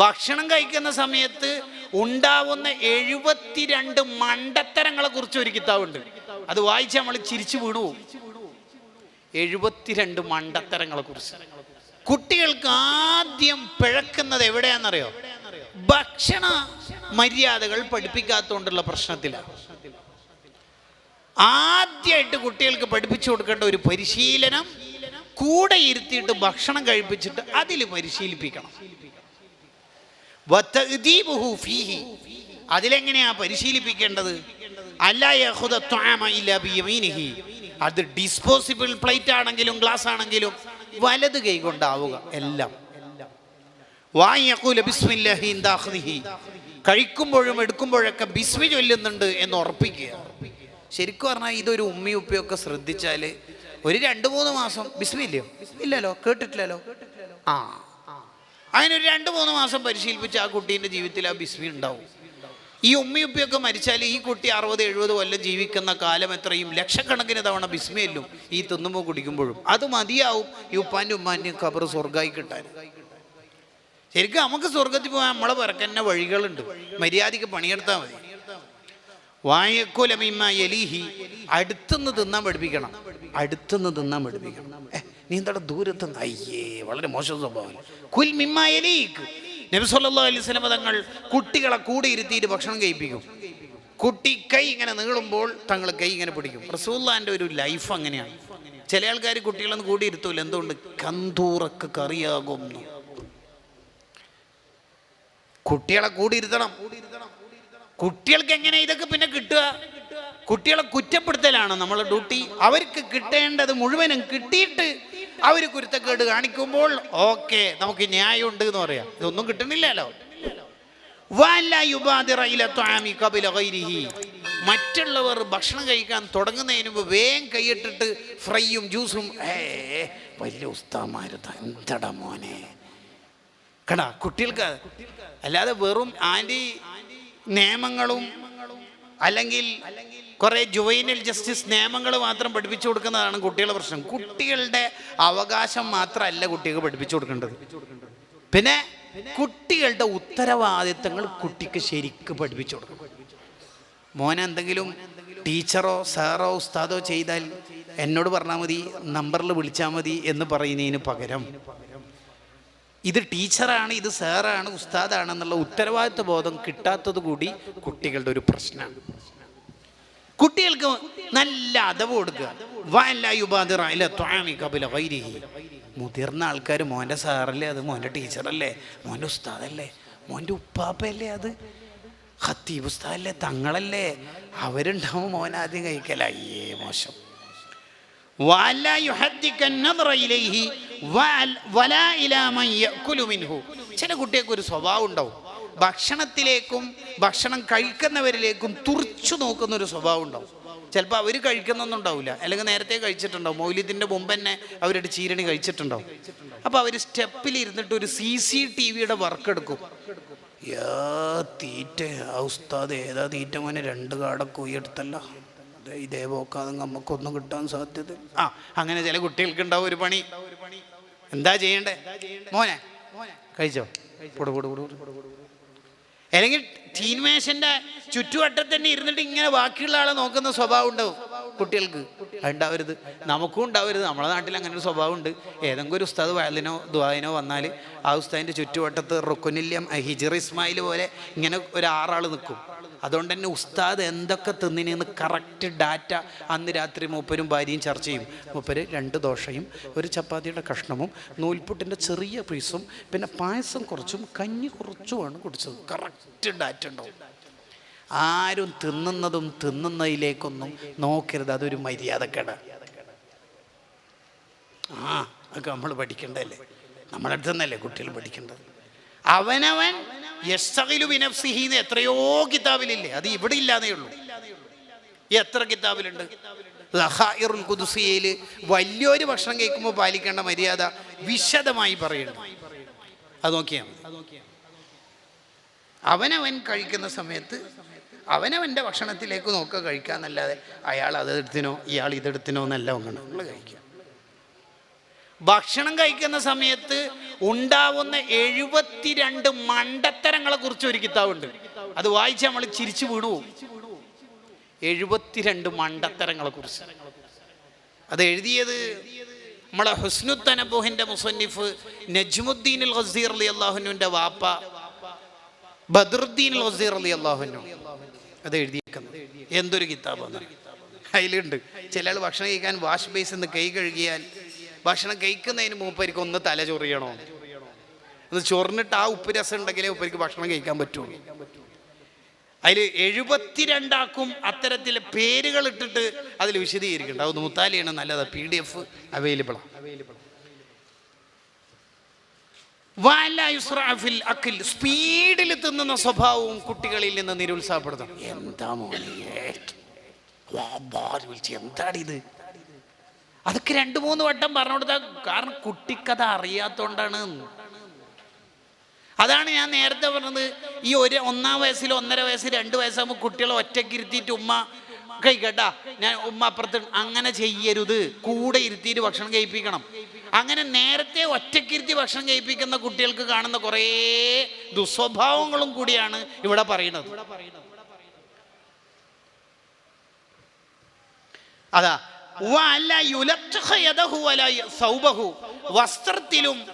ഭക്ഷണം കഴിക്കുന്ന സമയത്ത് ഉണ്ടാവുന്ന എഴുപത്തിരണ്ട് മണ്ടത്തരങ്ങളെ കുറിച്ച് ഒരു കിതാബുണ്ട്. അത് വായിച്ച് നമ്മൾ ചിരിച്ചു വീണു എഴുപത്തിരണ്ട് മണ്ടത്തരങ്ങളെ കുറിച്ച്. കുട്ടികൾക്ക് ആദ്യം പിഴക്കുന്നത് എവിടെയാണെന്നറിയോ? ഭക്ഷണ മര്യാദകൾ പഠിപ്പിക്കാത്തതുകൊണ്ടുള്ള പ്രശ്നത്തിലാണ് ആദ്യമായിട്ട് കുട്ടികൾക്ക് പഠിപ്പിച്ചു കൊടുക്കേണ്ട ഒരു പരിശീലനം കൂടെ ഇരുത്തിയിട്ട് ഭക്ഷണം കഴിപ്പിച്ചിട്ട് അതിൽ പരിശീലിപ്പിക്കണം. അതിലെങ്ങനെയാ പരിശീലിപ്പിക്കേണ്ടത്. അത് ഡിസ്പോസിബിൾ പ്ലേറ്റ് ആണെങ്കിലും ഗ്ലാസ് ആണെങ്കിലും വലത് കൈ കൊണ്ടാവുക എല്ലാം. കഴിക്കുമ്പോഴും എടുക്കുമ്പോഴൊക്കെ ബിസ്മി ചൊല്ലുന്നുണ്ട് എന്ന് ഉറപ്പിക്കുക. ശരിക്കും പറഞ്ഞാൽ ഇതൊരു ഉമ്മി ഉപ്പയൊക്കെ ശ്രദ്ധിച്ചാൽ ഒരു രണ്ട് മൂന്ന് മാസം ബിസ്മില്ലയോ? ഇല്ലല്ലോ കേട്ടിട്ടില്ലല്ലോ? ആ. അതിനൊരു രണ്ട് മൂന്ന് മാസം പരിശീലിപ്പിച്ച് ആ കുട്ടീന്റെ ജീവിതത്തിൽ ആ ബിസ്മി ഉണ്ടാവും. ഈ ഉമ്മിയുപ്പിയൊക്കെ മരിച്ചാൽ ഈ കുട്ടി അറുപത് എഴുപത് കൊല്ലം ജീവിക്കുന്ന കാലം എത്രയും ലക്ഷക്കണക്കിന് തവണ ബിസ്മിയല്ലും ഈ തിന്നുമ്പോൾ കുടിക്കുമ്പോഴും. അത് മതിയാവും ഈ ഉപ്പാന്റെ ഉമ്മാന്റെയും ഖബർ സ്വർഗമായി കിട്ടാൻ. ശരിക്കും നമുക്ക് സ്വർഗത്തിൽ പോകാൻ നമ്മളെ പിറക്കന്നെ വഴികളുണ്ട്. മര്യാദയ്ക്ക് പണിയെടുത്താൽ മതി. വായക്കുലമിമ്മ എലീഹി. അടുത്തുനിന്ന് തിന്നാൻ പഠിപ്പിക്കണം. അടുത്തുനിന്ന് തിന്നാൻ പഠിപ്പിക്കണം. നീ എന്താ ദൂരത്ത് അയ്യേ വളരെ മോശം സ്വഭാവം. കുൽ മിമ്മ എലീക്ക് നബി സല്ലല്ലാഹു അലൈഹി വസല്ലം തങ്ങൾ കുട്ടികളെ കൂടെ ഇരുത്തിയിട്ട് ഭക്ഷണം കഴിപ്പിക്കും. കുട്ടി കൈ ഇങ്ങനെ നീളുമ്പോൾ തങ്ങൾ കൈ ഇങ്ങനെ പിടിക്കും. റസൂല്ലാന്റെ ഒരു ലൈഫ് അങ്ങനെയാണ്. ചില ആൾക്കാർ കുട്ടികളൊന്നും കൂടി ഇരുത്തൂല. എന്തുകൊണ്ട്? കന്തൂറക്ക് കറിയാകും കുട്ടികളെ കൂടി ഇരുത്തണം. കുട്ടികൾക്ക് എങ്ങനെ ഇതൊക്കെ പിന്നെ കിട്ടുക? കുട്ടികളെ കുറ്റപ്പെടുത്തലാണ് നമ്മളെ ഡ്യൂട്ടി. അവർക്ക് കിട്ടേണ്ടത് മുഴുവനും കിട്ടിയിട്ട് അവർ കുരുത്തക്കേട് കാണിക്കുമ്പോൾ ഓക്കെ നമുക്ക് ന്യായമുണ്ട് എന്ന് പറയാം. ഇതൊന്നും കിട്ടുന്നില്ലല്ലോ. മറ്റുള്ളവർ ഭക്ഷണം കഴിക്കാൻ തുടങ്ങുന്നതിന് മുമ്പ് വേഗം കൈയിട്ടിട്ട് ഫ്രൈയും ജ്യൂസും. ഏ വലിയ ഉസ്താമാരുത എന്തടാ മോനെ? കടാ കുട്ടികൾക്ക് അല്ലാതെ വെറും ആന്റി നിയമങ്ങളും അല്ലെങ്കിൽ കുറെ ജുവൈനൽ ജസ്റ്റിസ് നിയമങ്ങൾ മാത്രം പഠിപ്പിച്ചു കൊടുക്കുന്നതാണ് കുട്ടികളുടെ പ്രശ്നം. കുട്ടികളുടെ അവകാശം മാത്രമല്ല കുട്ടികൾക്ക് പഠിപ്പിച്ചു കൊടുക്കേണ്ടത്. പിന്നെ കുട്ടികളുടെ ഉത്തരവാദിത്തങ്ങൾ കുട്ടിക്ക് ശരിക്ക് പഠിപ്പിച്ചു കൊടുക്കണം. മോനെ എന്തെങ്കിലും ടീച്ചറോ സാറോ ഉസ്താദോ ചെയ്താൽ എന്നോട് പറഞ്ഞാൽ മതി നമ്പറിൽ വിളിച്ചാൽ മതി എന്ന് പറയുന്നതിന് പകരം ഇത് ടീച്ചറാണ് ഇത് സാറാണ് ഉസ്താദാണെന്നുള്ള ഉത്തരവാദിത്വ ബോധം കിട്ടാത്തത് കൂടി കുട്ടികളുടെ ഒരു പ്രശ്നമാണ്. കുട്ടികൾക്ക് നല്ല അതവ് കൊടുക്കുക. മുതിർന്ന ആൾക്കാർ മോന്റെ സാറല്ലേ അത്? മോന്റെ ടീച്ചറല്ലേ? മോന്റെ ഉസ്താദല്ലേ? മോന്റെ ഉപ്പാപ്പല്ലേ അത്? ഹത്തീബ് ഉസ്താദല്ലേ? തങ്ങളല്ലേ? അവരുണ്ടാവും മോൻ ആദ്യം കഴിക്കല. അയ്യേ മോശം. ചില കുട്ടികൾക്ക് ഒരു സ്വഭാവം ഉണ്ടാവും. ഭക്ഷണത്തിലേക്കും ഭക്ഷണം കഴിക്കുന്നവരിലേക്കും തുറച്ചു നോക്കുന്ന ഒരു സ്വഭാവം ഉണ്ടാവും ചിലപ്പോൾ അവർ കഴിക്കുന്നൊന്നും ഉണ്ടാവില്ല. അല്ലെങ്കിൽ നേരത്തെ കഴിച്ചിട്ടുണ്ടാവും. മൗല്യത്തിന്റെ മുമ്പ് തന്നെ അവരുടെ ചീരണി കഴിച്ചിട്ടുണ്ടാവും. അപ്പോൾ അവർ സ്റ്റെപ്പിൽ ഇരുന്നിട്ട് ഒരു സി സി ടി വിയുടെ വർക്ക് എടുക്കും യാ തീറ്റ. ഉസ്താദ് ഏതാ തീറ്റ മോനെ? രണ്ട് കാട ഉയർത്തല്ല ദേ ഇതേ പോക്കാതെ നമുക്കൊന്നും കിട്ടാൻ സാധ്യത ആ അങ്ങനെ ചില കുട്ടികൾക്ക് ഉണ്ടാവും ഒരു പണി. എന്താ ചെയ്യണ്ടേ? മോനെ കഴിച്ചോ? പൊടു പൊടു. അല്ലെങ്കിൽ ടീൻമേഷന്റെ ചുറ്റുവട്ടത്ത് തന്നെ ഇരുന്നിട്ട് ഇങ്ങനെ ബാക്കിയുള്ള ആളെ നോക്കുന്ന സ്വഭാവം ഉണ്ടാവും. കുട്ടികൾക്ക്. ഉണ്ടാവരുത്. നമുക്കും ഉണ്ടാവരുത്. നമ്മളെ നാട്ടിൽ അങ്ങനെ ഒരു സ്വഭാവം ഉണ്ട്. ഏതെങ്കിലും ഒരു ഉസ്താദ് വയലിനോ ദ്വായനോ വന്നാൽ ആ ഉസ്താദിന്റെ ചുറ്റുവട്ടത്ത് റുക്കുനില്യം ഹിജർ ഇസ്മായിൽ പോലെ ഇങ്ങനെ ഒരു ആറാൾ നിൽക്കും. അതുകൊണ്ട് തന്നെ ഉസ്താദ് എന്തൊക്കെ തിന്നിനെന്ന് കറക്റ്റ് ഡാറ്റ അന്ന് രാത്രി മൂപ്പരും ഭാര്യയും ചർച്ച ചെയ്യും. മൂപ്പര് രണ്ട് ദോശയും ഒരു ചപ്പാത്തിയുടെ കഷ്ണവും നൂൽപുട്ടിന്റെ ചെറിയ പീസും പിന്നെ പായസം കുറച്ചും കഞ്ഞി കുറച്ചുമാണ് കുടിച്ചത്. കറക്റ്റ് ഡാറ്റ ഉണ്ടാവും. ആരും തിന്നുന്നതും തിന്നുന്നതിലേക്കൊന്നും നോക്കരുത്. അതൊരു മര്യാദക്കേട. ആ അതൊക്കെ നമ്മൾ പഠിക്കേണ്ടതല്ലേ? നമ്മളടുത്തുനിന്നല്ലേ കുട്ടികൾ പഠിക്കേണ്ടത്? അവനവൻ യസ്തഖിലു ബിനഫ്സിഹി എത്രയോ കിതാബിലില്ലേ? അത് ഇവിടെ ഇല്ലാതെ ഉള്ളൂ. എത്ര കിതാബിലുണ്ട്? വലിയൊരു ഭക്ഷണം കേൾക്കുമ്പോൾ പാലിക്കേണ്ട മര്യാദ വിശദമായി പറയുന്നു അത് നോക്കിയാൽ മതി. അവനവൻ കഴിക്കുന്ന സമയത്ത് അവനവന്റെ ഭക്ഷണത്തിലേക്ക് നോക്കുക കഴിക്കാന്നല്ലാതെ അയാൾ അതെടുത്തിനോ ഇയാൾ ഇതെടുത്തിനോ എന്നല്ല അങ്ങനെ നമ്മൾ കഴിക്കുക. ഭക്ഷണം കഴിക്കുന്ന സമയത്ത് ഉണ്ടാവുന്ന എഴുപത്തിരണ്ട് മണ്ടത്തരങ്ങളെ കുറിച്ച് ഒരു കിതാബുണ്ട്. അത് വായിച്ച് നമ്മൾ ചിരിച്ചു വീണു എഴുപത്തിരണ്ട് മണ്ടത്തരങ്ങളെ കുറിച്ച്. അത് എഴുതിയത് നമ്മളെ ഹുസ്നുത്തനബുഹിന്റെ മുസന്നിഫ് നജ്മുദ്ദീൻ ഗസീർ അലി അള്ളാഹുനുവിന്റെ വാപ്പ ബദറുദ്ദീൻ ഗസീർ അലി അള്ളാഹുനു അത് എഴുതിയേക്കുന്നത്. എന്തൊരു കിതാബാണ്. അതിലുണ്ട്. ചില ആൾ ഭക്ഷണം കഴിക്കാൻ വാഷ് ബേസ് നിന്ന് കൈ കഴുകിയാൽ ഭക്ഷണം കഴിക്കുന്നതിന് മൂപ്പരിക്ക് ഒന്ന് തല ചൊറിയണോ? അത് ചൊറിഞ്ഞിട്ട് ആ ഉപ്പ് രസം ഉണ്ടെങ്കിലേ ഉപ്പരിക്ക് ഭക്ഷണം കഴിക്കാൻ പറ്റുള്ളൂ അതിൽ എഴുപത്തിരണ്ടാക്കും അത്തരത്തിൽ പേരുകൾ ഇട്ടിട്ട് അതിൽ വിശദീകരിക്കുന്നുണ്ട് അത് മുത്താലിയാണ് നല്ലത്. പി ഡി എഫ് അവൈലബിൾ സ്പീഡിൽ തിന്നുന്ന സ്വഭാവവും കുട്ടികളിൽ നിന്ന് നിരുത്സാഹപ്പെടുത്തണം. എന്താ മോനെ? വാ, ബാ എന്ന് വിളിച്ച് എന്താടി ഇത് അതൊക്കെ രണ്ട് മൂന്ന് വട്ടം പറഞ്ഞു കൊടുത്താൽ കാരണം കുട്ടിക്കഥ അറിയാത്തോണ്ടാണ്. അതാണ് ഞാൻ നേരത്തെ പറഞ്ഞത്. ഈ ഒരു ഒന്നാം വയസ്സിൽ ഒന്നര വയസ്സ് രണ്ട് വയസ്സാകുമ്പോൾ കുട്ടികളെ ഒറ്റയ്ക്ക് ഇരുത്തിയിട്ട് ഉമ്മ കഴിക്കട്ടാ ഞാൻ ഉമ്മ അപ്പുറത്ത് അങ്ങനെ ചെയ്യരുത്. കൂടെ ഇരുത്തിയിട്ട് ഭക്ഷണം കഴിപ്പിക്കണം. അങ്ങനെ നേരത്തെ ഒറ്റയ്ക്ക് ഇരുത്തി ഭക്ഷണം കഴിപ്പിക്കുന്ന കുട്ടികൾക്ക് കാണുന്ന കുറേ ദുസ്വഭാവങ്ങളും കൂടിയാണ് ഇവിടെ പറയുന്നത്. അതാ വസ്ത്രത്തിലും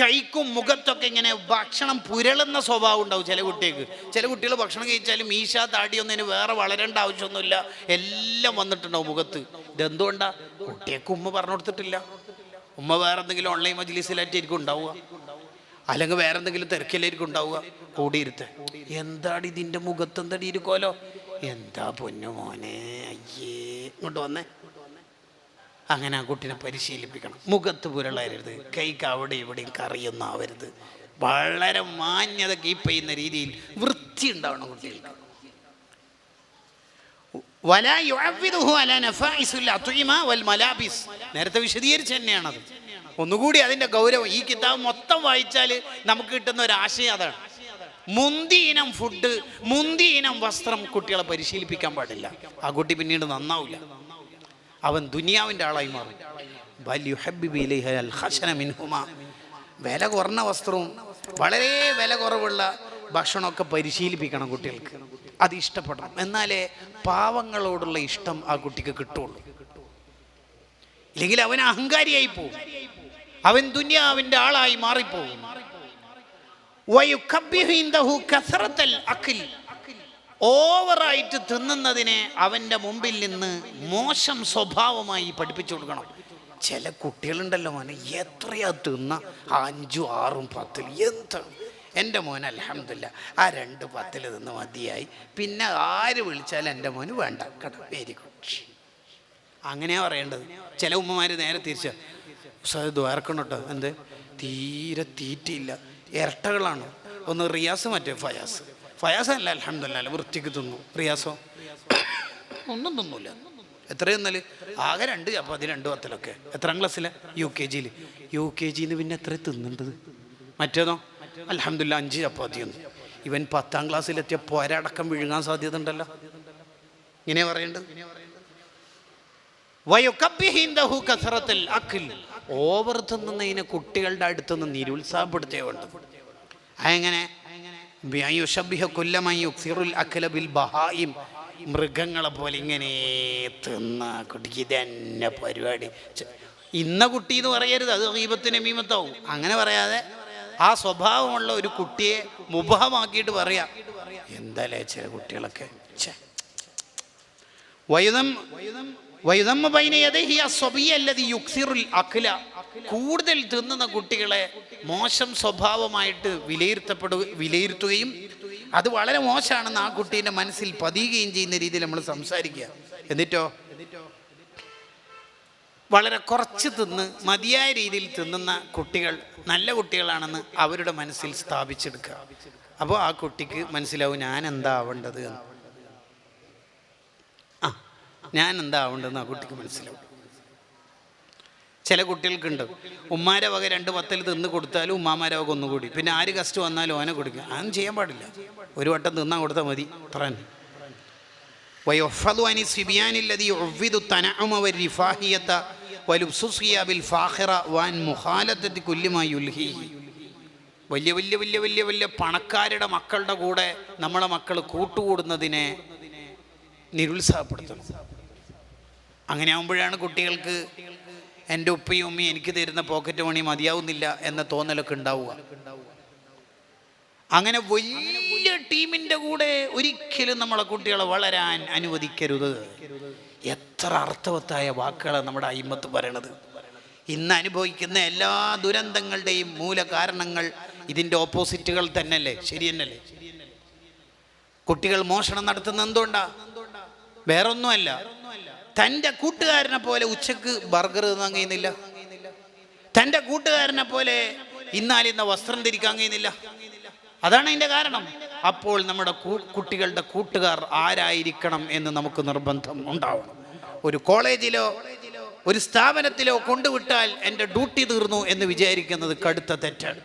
കൈക്കും മുഖത്തൊക്കെ ഇങ്ങനെ ഭക്ഷണം പുരളുന്ന സ്വഭാവം ഉണ്ടാവും ചില കുട്ടികൾക്ക്. ചില കുട്ടികൾ ഭക്ഷണം കഴിച്ചാലും മീശ താടിയൊന്നിന് വേറെ വളരേണ്ട ആവശ്യമൊന്നുമില്ല. എല്ലാം വന്നിട്ടുണ്ടാവും മുഖത്ത്. ഇതെന്തുകൊണ്ടാ കുട്ടിയൊക്കെ ഉമ്മ പറഞ്ഞു കൊടുത്തിട്ടില്ല. ഉമ്മ വേറെ എന്തെങ്കിലും ഓൺലൈൻ മജ്ലിസിലായിട്ടായിരിക്കും ഉണ്ടാവുക. അല്ലെങ്കിൽ വേറെ എന്തെങ്കിലും തിരക്കിലായിരിക്കും ഉണ്ടാവുക. കൂടിയിരുത്ത് എന്താണ് ഇതിന്റെ മുഖത്ത് എന്താടി ഇരിക്കോലോ എന്താ പൊന്നു മോനെ? അയ്യേ ഇങ്ങോട്ട് വന്നേ. അങ്ങനെ ആ കുട്ടിനെ പരിശീലിപ്പിക്കണം. മുഖത്ത് പുരളരുത് കൈക്ക് അവിടെ ഇവിടെയും കറിയൊന്നും ആവരുത്. വളരെ മാന്യത കീപ്പ് ചെയ്യുന്ന രീതിയിൽ വൃത്തി ഉണ്ടാവണം കുട്ടികൾക്ക്. നേരത്തെ വിശദീകരിച്ച് തന്നെയാണത്. ഒന്നുകൂടി അതിന്റെ ഗൗരവം ഈ കിതാബ് മൊത്തം വായിച്ചാൽ നമുക്ക് കിട്ടുന്ന ഒരു ആശയം അതാണ്. മുന്തി ഇനം ഫുഡ് മുന്തി ഇനം വസ്ത്രം കുട്ടികളെ പരിശീലിപ്പിക്കാൻ പാടില്ല. ആ കുട്ടി പിന്നീട് നന്നാവില്ല അവൻ ദുനിയാവിന്റെ ആളായി മാറും. വലിയ ഹബിബിലി അൽ ഹസന മിൻഹുമാ. വില കുറഞ്ഞ വസ്ത്രവും വളരെ വില കുറവുള്ള ഭക്ഷണമൊക്കെ പരിശീലിപ്പിക്കണം കുട്ടികൾക്ക്. അത് ഇഷ്ടപ്പെടണം. എന്നാലേ പാവങ്ങളോടുള്ള ഇഷ്ടം ആ കുട്ടിക്ക് കിട്ടുള്ളൂ. ഇല്ലെങ്കിൽ അവൻ അഹങ്കാരിയായി പോകും അവൻ ദുന്യാവിന്റെ ആളായി മാറിപ്പോകും ഓവറായിട്ട് തിന്നുന്നതിനെ അവന്റെ മുമ്പിൽ നിന്ന് മോശം സ്വഭാവമായി പഠിപ്പിച്ചു കൊടുക്കണം. ചില കുട്ടികളുണ്ടല്ലോ മോനെ എത്രയാ തിന്ന? അഞ്ചും ആറും പത്തിൽ എന്ത്? എന്റെ മോൻ അലഹമില്ല ആ രണ്ട് പത്തിൽ നിന്ന് മതിയായി. പിന്നെ ആര് വിളിച്ചാലും എന്റെ മോന് വേണ്ട. കട വെരി ഗുഡ്. അങ്ങനെയാ പറയേണ്ടത്. ചില ഉമ്മമാർ നേരെ തിരിച്ച ദ്വാരക്കണം കേട്ടോ എന്ത്? തീരെ തീറ്റയില്ല. ഇരട്ടകളാണ്. ഒന്ന് റിയാസ് മറ്റേ ഫയാസ്. ഫയാസ് അല്ല അലഹമില്ല വൃത്തിക്ക് തിന്നു. റിയാസോ? ഒന്നും തിന്നൂല. എത്ര നല്ല ആകെ രണ്ട് ചപ്പാത്തി രണ്ട് പത്തിലൊക്കെ. എത്രാം ക്ലാസ്സിലെ? യു കെ ജിയിൽ യു കെ ജിന്ന് പിന്നെ എത്ര തിന്നേണ്ടത്? മറ്റേതോ? അലഹമില്ല അഞ്ച് ചപ്പാത്തി ഒന്ന് ഇവൻ പത്താം ക്ലാസ്സിലെത്തിയ പോരടക്കം വിഴുങ്ങാൻ സാധ്യത ഉണ്ടല്ലോ. ഇങ്ങനെ പറയേണ്ടത്. ഓവർ തിന്നുന്നതിനെ കുട്ടികളുടെ അടുത്ത് നിന്ന് അങ്ങനെ അതെങ്ങനെ? മൃഗങ്ങളെ പോലെ ഇങ്ങനെ തിന്ന കുട്ടിക്ക് ഇതന്നെ പരിപാടി. ഇന്ന കുട്ടി എന്ന് പറയരുത് അത് ദീപത്തിന് മീമത്താവും അങ്ങനെ പറയാതെ ആ സ്വഭാവമുള്ള ഒരു കുട്ടിയെ മുഭമാക്കിയിട്ട് പറയാ. എന്തല്ലേ ചില കുട്ടികളൊക്കെ? വൈദം കൂടുതൽ തിന്നുന്ന കുട്ടികളെ മോശം സ്വഭാവമായിട്ട് വിലയിരുത്തപ്പെടു വിലയിരുത്തുകയും അത് വളരെ മോശമാണെന്ന് ആ കുട്ടീന്റെ മനസ്സിൽ പതിയുകയും ചെയ്യുന്ന രീതിയിൽ നമ്മൾ സംസാരിക്കുക. എന്നിട്ടോ? വളരെ കുറച്ച് തിന്ന് മതിയായ രീതിയിൽ തിന്നുന്ന കുട്ടികൾ നല്ല കുട്ടികളാണെന്ന് അവരുടെ മനസ്സിൽ സ്ഥാപിച്ചെടുക്കുക. അപ്പോൾ ആ കുട്ടിക്ക് മനസ്സിലാവും ഞാൻ എന്താ ആവേണ്ടത് എന്ന്. ഞാൻ എന്താ ആവേണ്ടതെന്ന് ആ കുട്ടിക്ക് മനസ്സിലാവും ചില കുട്ടികൾക്കുണ്ട് ഉമ്മാരെ വക രണ്ട് പത്തിൽ തിന്ന് കൊടുത്താലും ഉമ്മാമാരെ വക ഒന്നുകൂടി പിന്നെ ആര് ഗസ്റ്റ് വന്നാലും ഓനെ കൊടുക്കുക അതൊന്നും ചെയ്യാൻ പാടില്ല ഒരു വട്ടം തിന്നാൻ കൊടുത്താൽ മതി അത്ര തന്നെ ويحفظ عن الصبيان الذي يعوض التنعم والرفاهية والابسوسية بالفاخرة وعن مخالطة كل ما يلهيه വലിയ വലിയ വലിയ വലിയ വലിയ പണക്കാരുടെ മക്കളുടെ കൂടെ നമ്മളെ മക്കൾ കൂട്ടുകൂടുന്നതിനെ നിരുത്സാഹപ്പെടുത്തണം അങ്ങനെ ആകുമ്പോഴാണ് കുട്ടികൾക്ക് എന്റെ ഉപ്പയും ഉമ്മയും എനിക്ക് തരുന്ന പോക്കറ്റ് മണി മതിയാവുന്നില്ല എന്ന തോന്നലൊക്കെ ഉണ്ടാവുക. അങ്ങനെ വലിയ ടീമിന്റെ കൂടെ ഒരിക്കലും നമ്മളെ കുട്ടികളെ വളരാൻ അനുവദിക്കരുത്. എത്ര അർത്ഥവത്തായ വാക്കുകളാണ് നമ്മുടെ അയിമത്ത് പറയണത്. ഇന്ന് അനുഭവിക്കുന്ന എല്ലാ ദുരന്തങ്ങളുടെയും മൂല കാരണങ്ങൾ ഇതിന്റെ ഓപ്പോസിറ്റുകൾ തന്നെയല്ലേ? ശരി തന്നെയല്ലേ? കുട്ടികൾ മോഷണം നടത്തുന്ന എന്തുകൊണ്ടാ? വേറൊന്നുമല്ല. തന്റെ കൂട്ടുകാരനെ പോലെ ഉച്ചയ്ക്ക് ബർഗർ തിന്നാൻ കഴിയുന്നില്ല. തന്റെ കൂട്ടുകാരനെ പോലെ ഇന്നാലിന്ന വസ്ത്രം ധരിക്കാൻ കഴിയുന്നില്ല. അതാണ് അതിന്റെ കാരണം. അപ്പോൾ നമ്മുടെ കുട്ടികളുടെ കൂട്ടുകാർ ആരായിരിക്കണം എന്ന് നമുക്ക് നിർബന്ധം ഉണ്ടാവണം. ഒരു കോളേജിലോ ഒരു സ്ഥാപനത്തിലോ കൊണ്ടുവിട്ടാൽ എന്റെ ഡ്യൂട്ടി തീർന്നു എന്ന് വിചാരിക്കുന്നത് കടുത്ത തെറ്റാണ്.